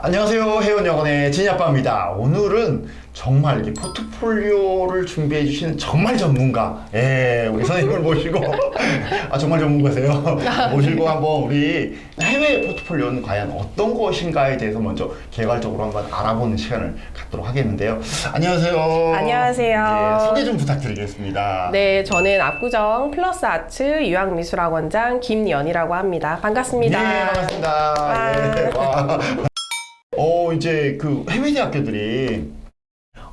안녕하세요. 해운여관의 진야빠입니다. 오늘은 정말 이렇게 포트폴리오를 준비해 주시는 정말 전문가, 예, 우리 선생님을 모시고, 아, 정말 전문가세요. 모시고 한번 우리 해외 포트폴리오는 과연 어떤 것인가에 대해서 먼저 개괄적으로 한번 알아보는 시간을 갖도록 하겠는데요. 안녕하세요. 안녕하세요. 예, 소개 좀 부탁드리겠습니다. 네, 저는 압구정 플러스 아츠 유학미술학원장 김연이라고 합니다. 반갑습니다. 예, 반갑습니다. 예, 와. 어, 이제 그 해외 대학교들이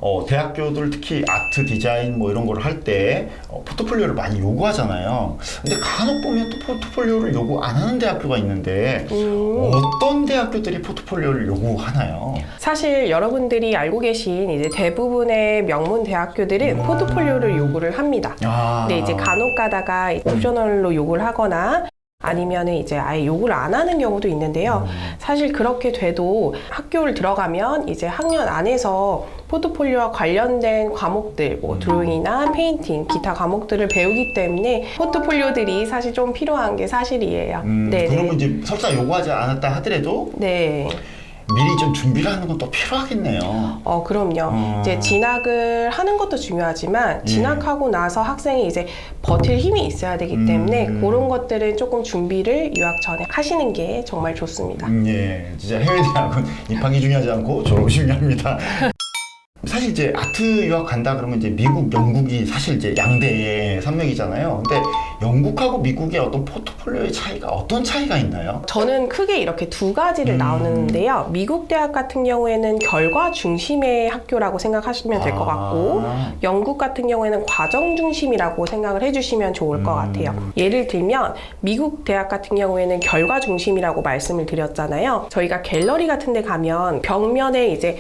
어, 대학교들 특히 아트 디자인 뭐 이런 걸 할때 어, 포트폴리오를 많이 요구하잖아요. 근데 간혹 보면 또 포트폴리오를 요구 안 하는 대학교가 있는데 음, 어떤 대학교들이 포트폴리오를 요구하나요? 사실 여러분들이 알고 계신 이제 대부분의 명문 대학교들은 포트폴리오를 요구를 합니다. 아. 근데 이제 간혹 가다가 옵셔널로 요구를 하거나 아니면은 이제 아예 요구를 안 하는 경우도 있는데요. 사실 그렇게 돼도 학교를 들어가면 이제 학년 안에서 포트폴리오와 관련된 과목들, 뭐 드로잉이나 페인팅, 기타 과목들을 배우기 때문에 포트폴리오들이 사실 좀 필요한 게 사실이에요. 음, 네, 그러면 네. 이제 설사 요구하지 않았다 하더라도 네. 미리 좀 준비를 하는 건또 필요하겠네요. 어, 그럼요. 어. 이제 진학을 하는 것도 중요하지만 예. 진학하고 나서 학생이 이제 버틸 힘이 있어야 되기 때문에 음. 그런 것들은 조금 준비를 유학 전에 하시는 게 정말 좋습니다. 음, 예, 진짜 해외 대학은 입학이 중요하지 않고 졸업이 중요합니다. 사실 이제 아트 유학 간다 그러면 이제 미국, 영국이 사실 이제 양대의 산맥이잖아요. 근데 영국하고 미국의 어떤 포트폴리오의 차이가 어떤 차이가 있나요? 저는 크게 이렇게 두 가지를 음. 나오는데요. 미국 대학 같은 경우에는 결과 중심의 학교라고 생각하시면 될 것 같고, 아. 영국 같은 경우에는 과정 중심이라고 생각을 해주시면 좋을 것 음. 같아요. 예를 들면 미국 대학 같은 경우에는 결과 중심이라고 말씀을 드렸잖아요. 저희가 갤러리 같은 데 가면 벽면에 이제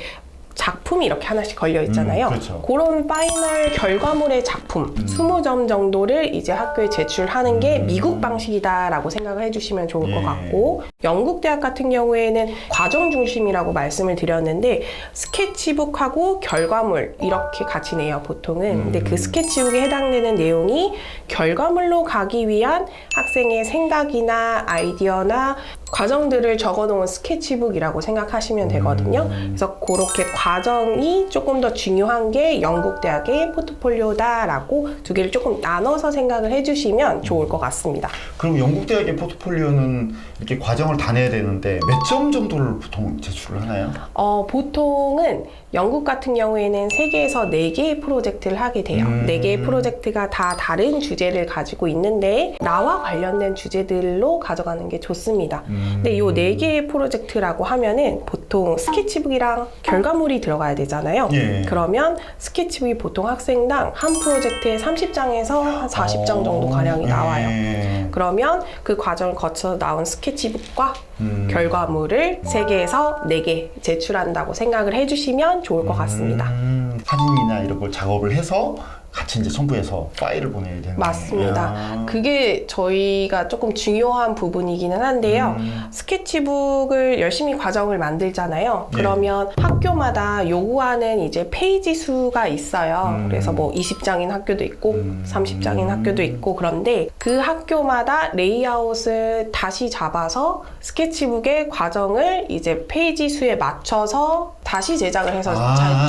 작품이 이렇게 하나씩 걸려 있잖아요. 음, 그렇죠. 그런 파이널 결과물의 작품 20점 정도를 이제 학교에 제출하는 게 음. 미국 방식이다라고 생각을 해주시면 좋을 예. 것 같고 영국 대학 같은 경우에는 과정 중심이라고 말씀을 드렸는데 스케치북하고 결과물 이렇게 같이 내요 보통은 근데 그 스케치북에 해당되는 내용이 결과물로 가기 위한 학생의 생각이나 아이디어나 과정들을 적어놓은 스케치북이라고 생각하시면 되거든요. 그래서 그렇게 과 정이 조금 더 중요한 게 영국 대학의 포트폴리오다라고 두 개를 조금 나눠서 생각을 해주시면 좋을 것 같습니다. 그럼 영국 대학의 포트폴리오는 이렇게 과정을 다 내야 되는데 몇 점 정도를 보통 제출을 하나요? 어, 보통은 영국 같은 경우에는 세개에서네개의 프로젝트를 하게 돼요. 음. 네개의 프로젝트가 다 다른 주제를 가지고 있는데 나와 관련된 주제들로 가져가는 게 좋습니다. 근데 이네 개의 프로젝트라고 하면은 보통 스케치북이랑 결과물이 들어가야 되잖아요. 예. 그러면 스케치북이 보통 학생당 한 프로젝트에 30장에서 한 40장 정도 가량이 어, 나와요. 예. 그러면 그 과정을 거쳐 나온 스케치북과 음. 결과물을 세개에서네 개 제출한다고 생각을 해주시면 좋을 것 같습니다. 음, 사진이나 이런 걸 작업을 해서 같이 이제 첨부해서 파일을 보내야 되는 맞습니다. 거예요. 그게 저희가 조금 중요한 부분이기는 한데요. 음. 스케치북을 열심히 과정을 만들잖아요. 예. 그러면 학교마다 요구하는 이제 페이지 수가 있어요. 음. 그래서 뭐 20장인 학교도 있고 음. 30장인 학교도 있고 그런데 그 학교마다 레이아웃을 다시 잡아서 스케치북의 과정을 이제 페이지 수에 맞춰서 다시 제작을 해서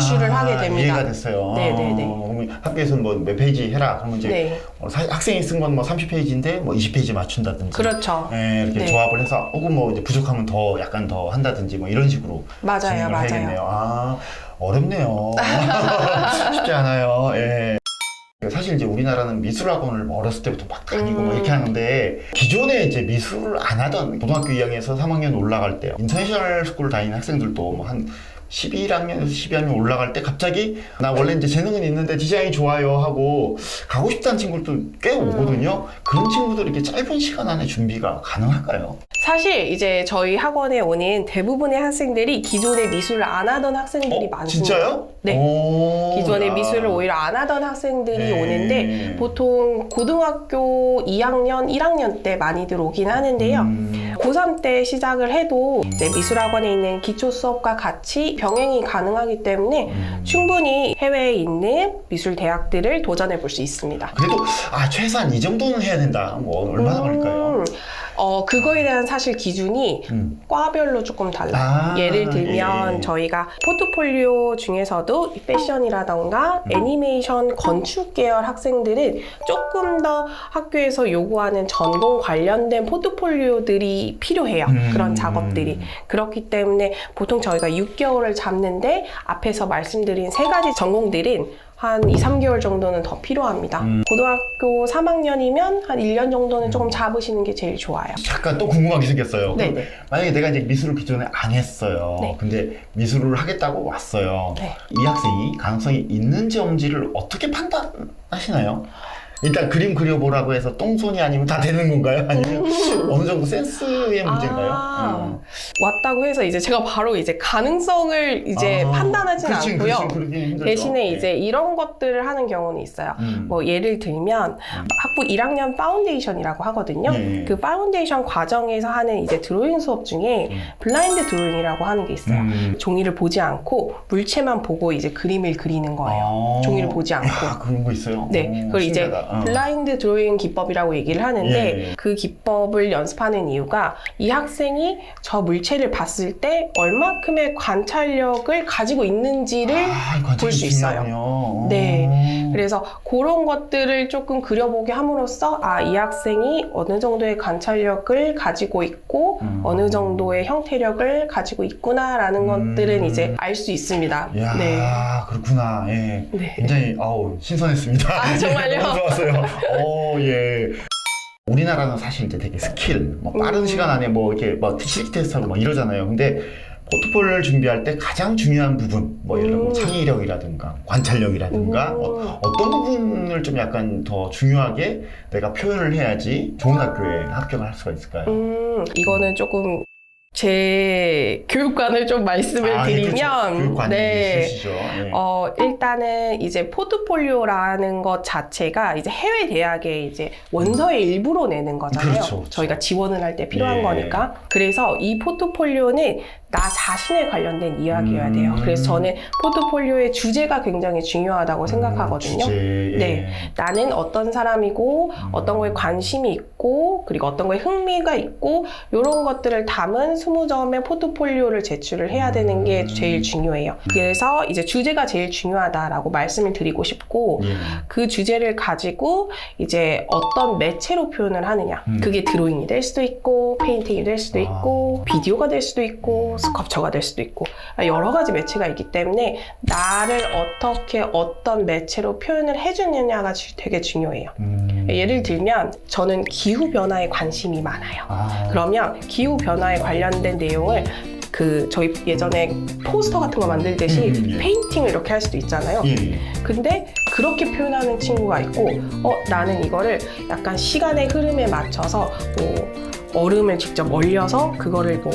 제출을 하게 됩니다. 아, 이해가 됐어요. 네네네. 어, 그러면 학교에서 는뭐몇 페이지 해라. 그러면 이제 네. 어, 사- 학생이 쓴 건 뭐 30페이지인데 뭐 20페이지 맞춘다든지. 그렇죠. 예, 이렇게 네. 조합을 해서 혹은 뭐 이제 부족하면 더 약간 더 한다든지 뭐 이런 식으로 맞아요, 진행을 맞아요. 해야겠네요. 아 어렵네요. 쉽지 않아요. 예. 사실 이제 우리나라는 미술학원을 뭐 어렸을 때부터 막 다니고 뭐 음. 이렇게 하는데 기존에 이제 미술을 안 하던 고등학교 2학년에서 3학년 올라갈 때 인터내셔널 스쿨 다니는 학생들도 뭐한 11학년에서 12학년 올라갈 때 갑자기 나 원래 이제 재능은 있는데 디자인이 좋아요 하고 가고 싶다는 친구들도 꽤 오거든요. 그런 친구들 이렇게 짧은 시간 안에 준비가 가능할까요? 사실 이제 저희 학원에 오는 대부분의 학생들이 기존에 미술을 안 하던 학생들이 어, 많습니다. 진짜요? 네. 오, 기존에 야. 미술을 오히려 안 하던 학생들이 네. 오는데 보통 고등학교 2학년, 1학년 때 많이들 오긴 하는데요. 음. 고3 때 시작을 해도 이제 미술학원에 있는 기초 수업과 같이 병행이 가능하기 때문에 음. 충분히 해외에 있는 미술 대학들을 도전해 볼 수 있습니다. 그래도 아 최소한 이 정도는 해야 된다. 뭐 얼마나 음, 걸릴까요? 어, 그거에 대한 사실 기준이 음. 과별로 조금 달라요. 아, 예를 들면 예. 저희가 포트폴리오 중에서도 이 패션이라던가 음. 애니메이션, 건축 계열 학생들은 조금 더 학교에서 요구하는 전공 관련된 포트폴리오들이 필요해요. 음. 그런 작업들이. 그렇기 때문에 보통 저희가 6개월을 잡는데 앞에서 말씀드린 세 가지 전공들은 한 2, 3개월 정도는 더 필요합니다. 음. 고등학교 3학년이면 한 1년 정도는 조금 잡으시는 게 제일 좋아요. 잠깐 또 궁금한 게 생겼어요. 네. 만약에 내가 이제 미술을 기존에 안 했어요. 네. 근데 미술을 하겠다고 왔어요. 네. 이 학생이 가능성이 있는지 없는지를 어떻게 판단하시나요? 일단 그림 그려보라고 해서 똥손이 아니면 다 되는 건가요? 아니면 어느 정도 센스의 문제인가요? 음. 아, 음. 왔다고 해서 이제 제가 바로 이제 가능성을 이제 아, 판단하진 그렇지, 않고요. 그러긴 힘들죠. 대신에 네. 이제 이런 것들을 하는 경우는 있어요. 음. 뭐 예를 들면 학부 1학년 파운데이션이라고 하거든요. 예, 예. 그 파운데이션 과정에서 하는 이제 드로잉 수업 중에 음. 블라인드 드로잉이라고 하는 게 있어요. 음. 종이를 보지 않고 물체만 보고 이제 그림을 그리는 거예요. 아. 종이를 보지 않고. 아, 그런 거 있어요? 네, 오, 그걸 이제 신기하다. 어. 블라인드 드로잉 기법이라고 얘기를 하는데 예, 예. 그 기법을 연습하는 이유가 이 학생이 저 물체를 봤을 때 얼마큼의 관찰력을 가지고 있는지를 아, 관찰이 볼수 있어요. 네. 오. 그래서 그런 것들을 조금 그려보게 함으로써 아, 이 학생이 어느 정도의 관찰력을 가지고 있고 음. 어느 정도의 형태력을 가지고 있구나라는 음. 것들은 이제 알 수 있습니다. 이야, 네. 그렇구나. 예. 네. 굉장히 아우 신선했습니다. 아, 정말요? 너무 좋았어요. 오 예. 우리나라는 사실 이제 되게 스킬, 뭐 빠른 음. 시간 안에 뭐 이렇게 뭐 실기 테스트하고 막 이러잖아요. 근데 포트폴리오를 준비할 때 가장 중요한 부분, 뭐 예를 들어 뭐 음. 창의력이라든가 관찰력이라든가 음. 어, 어떤 부분을 좀 약간 더 중요하게 내가 표현을 해야지 좋은 학교에 합격을 할 수가 있을까요? 음, 이거는 조금 제 교육관을 좀 말씀을 아, 예, 그렇죠. 드리면 네. 있으시죠. 예. 어, 일단은 이제 포트폴리오라는 것 자체가 이제 해외 대학에 이제 원서의 일부로 내는 거잖아요. 그렇죠, 그렇죠. 저희가 지원을 할 때 필요한 예. 거니까. 그래서 이 포트폴리오는 나 자신에 관련된 이야기여야 돼요. 음. 그래서 저는 포트폴리오의 주제가 굉장히 중요하다고 생각하거든요. 음, 주제, 예. 네. 나는 어떤 사람이고 음. 어떤 거에 관심이 있고 그리고 어떤 거에 흥미가 있고 이런 것들을 담은 20점의 포트폴리오를 제출을 해야 되는 게 음. 제일 중요해요. 그래서 이제 주제가 제일 중요하다라고 말씀을 드리고 싶고 예. 그 주제를 가지고 이제 어떤 매체로 표현을 하느냐. 음. 그게 드로잉이 될 수도 있고 페인팅이 될 수도 아. 있고 비디오가 될 수도 있고 스컵처가 될 수도 있고 여러 가지 매체가 있기 때문에 나를 어떻게 어떤 매체로 표현을 해주느냐가 주- 되게 중요해요. 음. 예를 들면 저는 기후 변화에 관심이 많아요. 아. 그러면 기후 변화에 관련된 내용을 그 저희 예전에 포스터 같은 거 만들듯이 음, 음, 예. 페인팅을 이렇게 할 수도 있잖아요. 예, 예. 근데 그렇게 표현하는 친구가 있고 어 나는 이거를 약간 시간의 흐름에 맞춰서 뭐 얼음을 직접 얼려서 그거를 뭐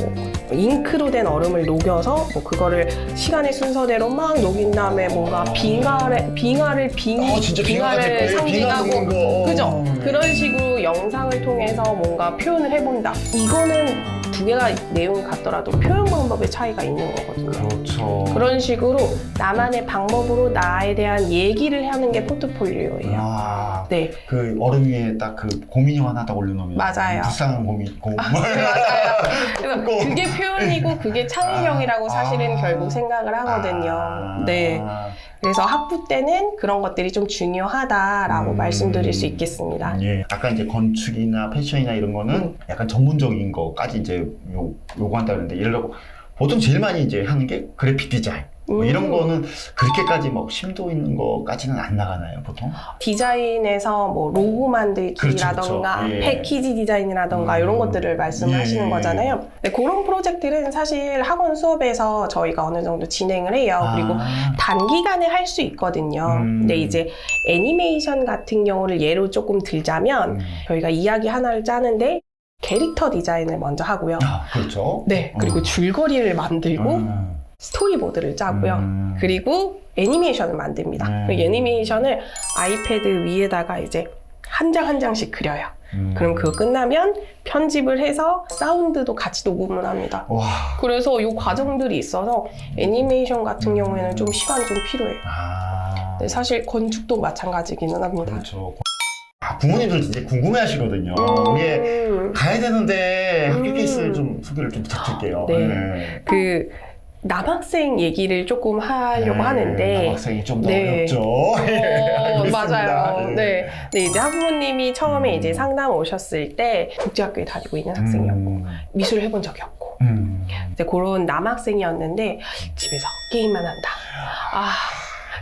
잉크로 된 얼음을 녹여서 뭐 그거를 시간의 순서대로 막 녹인 다음에 뭔가 빙하를 빙하를 빙 어, 진짜 빙하가 빙하를 거예요. 빙하 상징하고 녹는 거. 그죠? 네. 그런 식으로 영상을 통해서 뭔가 표현을 해본다. 이거는 두 개가 내용이 같더라도 표현 방법의 차이가 있는 거거든요. 그렇죠. 그런 식으로 나만의 방법으로 나에 대한 얘기를 하는 게 포트폴리오예요. 아, 네, 그 얼음 위에 딱그 곰인형 하나 딱 올려놓으면 맞아요. 불쌍한 곰이 곰. 네, 맞아요. 그래서 그거. 그게 표현이고 그게 창의력이라고 사실은 아. 결국 생각을 하거든요. 아. 네. 그래서 학부 때는 그런 것들이 좀 중요하다라고 음. 말씀드릴 수 있겠습니다. 예. 약간 이제 건축이나 패션이나 이런 거는 음. 약간 전문적인 거까지 이제 요, 요구한다 그러는데 예를 들어 보통 제일 많이 이제 하는 게 그래픽 디자인. 뭐 음. 이런 거는 그렇게까지 막 심도 있는 거까지는 안 나가나요, 보통? 디자인에서 뭐 로고 만들기라던가 그렇죠, 그렇죠. 예. 패키지 디자인이라던가 음. 이런 것들을 말씀하시는 예. 거잖아요. 네, 그런 프로젝트는 사실 학원 수업에서 저희가 어느 정도 진행을 해요. 그리고 아. 단기간에 할 수 있거든요. 음. 근데 이제 애니메이션 같은 경우를 예로 조금 들자면 음. 저희가 이야기 하나를 짜는데 캐릭터 디자인을 먼저 하고요. 아, 그렇죠. 네, 그리고 음. 줄거리를 만들고 음. 스토리보드를 짜고요. 음. 그리고 애니메이션을 만듭니다. 음. 그 애니메이션을 아이패드 위에다가 이제 한 장 한 장씩 그려요. 음. 그럼 그거 끝나면 편집을 해서 사운드도 같이 녹음을 합니다. 와. 그래서 이 과정들이 있어서 애니메이션 같은 경우에는 좀 시간이 좀 필요해요. 아. 근데 사실 건축도 마찬가지기는 합니다. 그렇죠. 부모님들 이제 궁금해 하시거든요. 이게 음, 가야 되는데 학교 음. 케이스를 좀 소개를 좀 부탁드릴게요. 네. 그 남학생 얘기를 조금 하려고 네, 하는데 남학생이 좀 더 네. 어렵죠. 어, 알겠습니다. 맞아요. 예. 네. 근데 이제 학부모님이 처음에 음. 이제 상담 오셨을 때 국제학교에 다니고 있는 학생이었고 음. 미술을 해본 적이 없고 음. 이제 그런 남학생이었는데 집에서 게임만 한다. 아.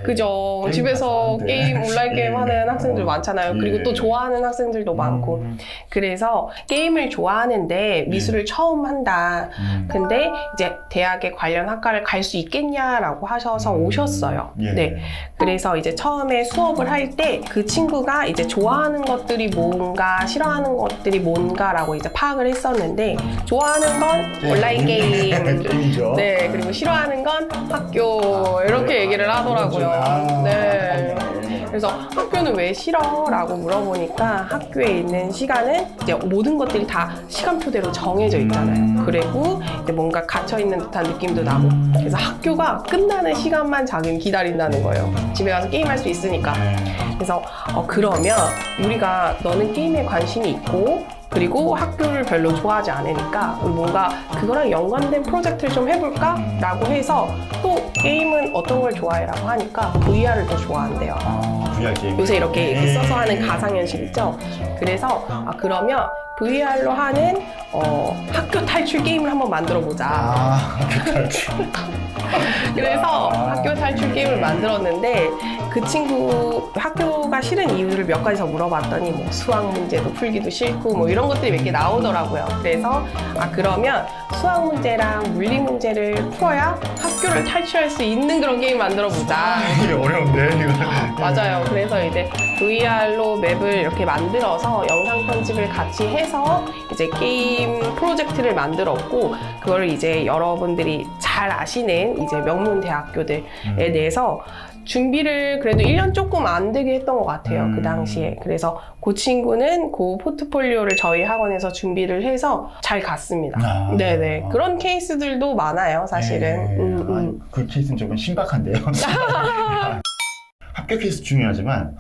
그죠. 게임 집에서. 게임, 온라인 게임 예. 하는 학생들 많잖아요. 그리고 예. 또 좋아하는 학생들도 많고. 음. 그래서 게임을 좋아하는데 미술을 처음 한다. 음. 근데 이제 대학에 관련 학과를 갈 수 있겠냐라고 하셔서 음. 오셨어요. 예. 네. 그래서 이제 처음에 수업을 할 때 그 친구가 이제 좋아하는 것들이 뭔가 싫어하는 것들이 뭔가라고 이제 파악을 했었는데 좋아하는 건 온라인 게임. 네, 그리고 싫어하는 건 학교 이렇게 얘기를 하더라고요. 아, 네. 네. 그래서 학교는 왜 싫어? 라고 물어보니까 학교에 있는 시간은 이제 모든 것들이 다 시간표대로 정해져 있잖아요. 음. 그리고 이제 뭔가 갇혀있는 듯한 느낌도 나고. 그래서 학교가 끝나는 시간만 자기는 기다린다는 거예요. 집에 가서 게임할 수 있으니까. 네. 그래서 어, 그러면 우리가 너는 게임에 관심이 있고 그리고 학교를 별로 좋아하지 않으니까 뭔가 그거랑 연관된 프로젝트를 좀 해볼까? 라고 해서 또 게임은 어떤 걸 좋아해라고 하니까 VR을 더 좋아한대요. 아, VR 게임. 요새 이렇게, 이렇게 네. 써서 하는 가상현실 있죠? 그래서 아, 그러면 VR로 하는 어, 학교 탈출 게임을 한번 만들어 보자. 아, 그렇죠. 그래서 아. 학교 탈출 게임을 만들었는데 그 친구 학교가 싫은 이유를 몇 가지 더 물어봤더니 뭐 수학 문제도 풀기도 싫고 뭐 이런 것들이 몇 개 나오더라고요. 그래서 아 그러면 수학 문제랑 물리 문제를 풀어야 학교를 탈출할 수 있는 그런 게임 만들어 보자. 이게 어려운데 이거. 맞아요. 그래서 이제 VR로 맵을 이렇게 만들어서 영상 편집을 같이 해서 이제 게임 프로젝트를 만들었고 그걸 이제 여러분들이 잘 아시는 이제 명문 대학교들에 음. 내서 준비를 그래도 1년 조금 안 되게 했던 것 같아요. 음. 그 당시에. 그래서 그 친구는 그 포트폴리오를 저희 학원에서 준비를 해서 잘 갔습니다. 아. 네네. 그런 케이스들도 많아요, 사실은. 네. 음, 음. 아, 그 케이스는 조금 신박한데요. 학교 케이스 중요하지만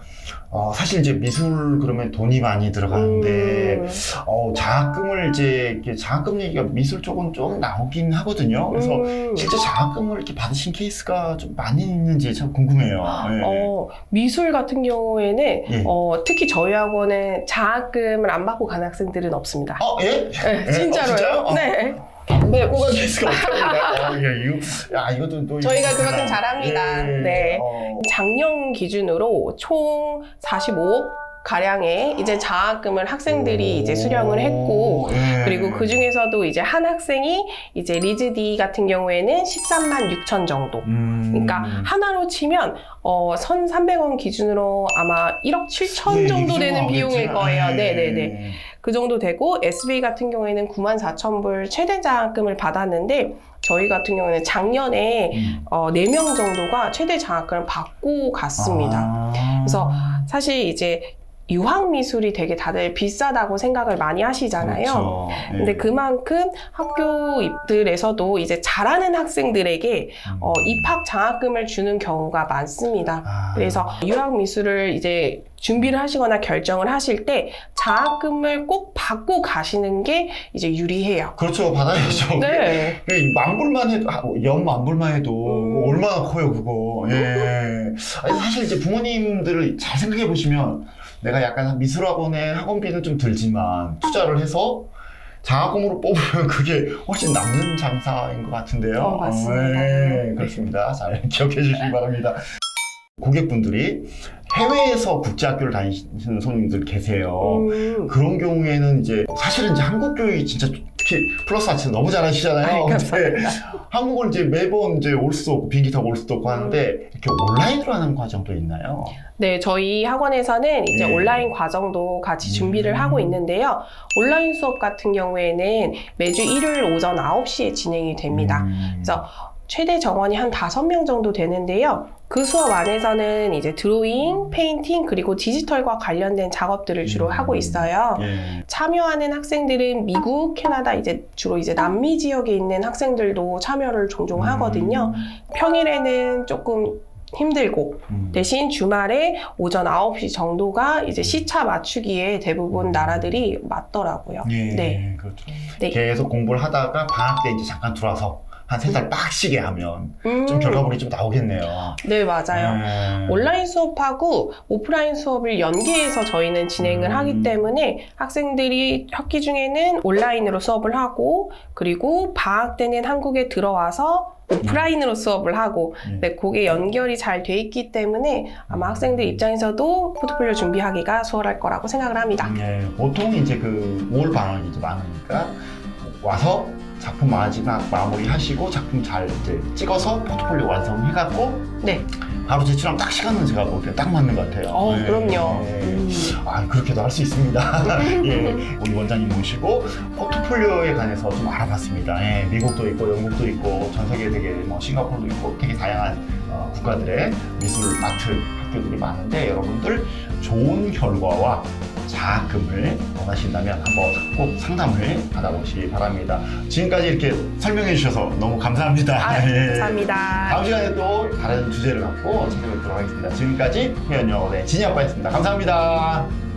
어, 사실 이제 미술 그러면 돈이 많이 들어가는데 음. 어, 장학금을 이제 장학금 얘기가 미술 쪽은 좀 나오긴 하거든요. 그래서 음. 실제 장학금을 이렇게 받으신 케이스가 좀 많이 있는지 참 궁금해요. 네. 어, 미술 같은 경우에는 예. 어, 특히 저희 학원은 장학금을 안 받고 가는 학생들은 없습니다. 어, 예? 네, 예? 진짜로요? 어, 진짜요? 어. 네. 네, 꼬간 케이스가 없습니다. 어, 야, 이거, 야, 이것도 또. 저희가 이거 그만큼 잘합니다. 예, 네. 어. 작년 기준으로 총 45억 가량의 이제 장학금을 학생들이 이제 수령을 했고 예. 그리고 그 중에서도 이제 한 학생이 이제 리즈디 같은 경우에는 13만 6천 정도. 음. 그러니까 하나로 치면 어, 1,300원 기준으로 아마 1억 7천 예, 정도 이 되는 정도 비용일. 거예요. 예. 네 네 네. 그 정도 되고 SB 같은 경우에는 9만 4천 불 최대 장학금을 받았는데 저희 같은 경우는 작년에 음. 어, 4명 정도가 최대 장학금을 받고 갔습니다. 아. 그래서 사실 이제 유학 미술이 되게 다들 비싸다고 생각을 많이 하시잖아요. 그렇죠. 예. 근데 그만큼 학교들에서도 이제 잘하는 학생들에게 음. 어, 입학 장학금을 주는 경우가 많습니다. 아. 그래서 유학 미술을 이제 준비를 하시거나 결정을 하실 때 장학금을 꼭 받고 가시는 게 이제 유리해요. 그렇죠 받아야죠. 네. 그 만불만 해도 아, 연 만불만 해도 음. 얼마나 커요 그거. 예. 사실 이제 부모님들을 잘 생각해 보시면 내가 약간 미술학원에 학원비는 좀 들지만 투자를 해서 장학금으로 뽑으면 그게 훨씬 남는 장사인 것 같은데요. 어, 맞습니다. 예, 그렇습니다. 잘 기억해 주시기 바랍니다. 고객분들이 해외에서 국제학교를 다니시는 손님들 계세요. 음. 그런 경우에는 이제 사실은 이제 한국 교육이 진짜 특히 플러스 아치 너무 잘하시잖아요. 아이, 근데. 한국을 이제 매번 이제 올 수도 없고 비행기 타고 올 수도 없고 하는데 음. 이렇게 온라인으로 하는 과정도 있나요? 네, 저희 학원에서는 이제 네. 온라인 과정도 같이 준비를 음. 하고 있는데요. 온라인 수업 같은 경우에는 매주 일요일 오전 9시에 진행이 됩니다. 음. 그래서 최대 정원이 한 5명 정도 되는데요. 그 수업 안에서는 이제 드로잉, 페인팅, 그리고 디지털과 관련된 작업들을 주로 음. 하고 있어요. 예. 참여하는 학생들은 미국, 캐나다, 이제 주로 이제 남미 지역에 있는 학생들도 참여를 종종 하거든요. 음. 평일에는 조금 힘들고 음. 대신 주말에 오전 9시 정도가 이제 시차 맞추기에 대부분 나라들이 맞더라고요. 예, 네. 그렇죠. 네. 계속 공부를 하다가 방학 때 이제 잠깐 들어와서 한 세 달 빡시게 하면 음, 좀 결과물이 좀 나오겠네요. 네, 맞아요. 네. 온라인 수업하고 오프라인 수업을 연계해서 저희는 진행을 음. 하기 때문에 학생들이 학기 중에는 온라인으로 수업을 하고 그리고 방학 때는 한국에 들어와서 오프라인으로 수업을 하고 음. 네, 그게 연결이 잘 돼 있기 때문에 아마 학생들 입장에서도 포트폴리오 준비하기가 수월할 거라고 생각을 합니다. 예, 보통 이제 그 5월 방학이 이제 많으니까 와서 작품 마지막 마무리 하시고 작품 잘 이제 찍어서 포트폴리오 완성해갖고 네. 바로 제출하면 딱 시간은 제가 보기에 딱 맞는 것 같아요. 어, 예, 그럼요. 예. 음. 아, 그렇게도 할 수 있습니다. 예, 우리 원장님 모시고 포트폴리오에 관해서 좀 알아봤습니다. 예, 미국도 있고 영국도 있고 전 세계 되게 뭐 싱가포르도 있고 되게 다양한 어, 국가들의 미술 아트 학교들이 많은데 여러분들 좋은 결과와 자금을 원하신다면 한번 꼭 상담을 받아보시기 바랍니다. 지금까지 이렇게 설명해 주셔서 너무 감사합니다. 아, 예. 감사합니다. 다음 시간에 또 다른 주제를 갖고 찾아뵙도록 하겠습니다. 지금까지 회원 영어의 진이 아빠였습니다. 감사합니다.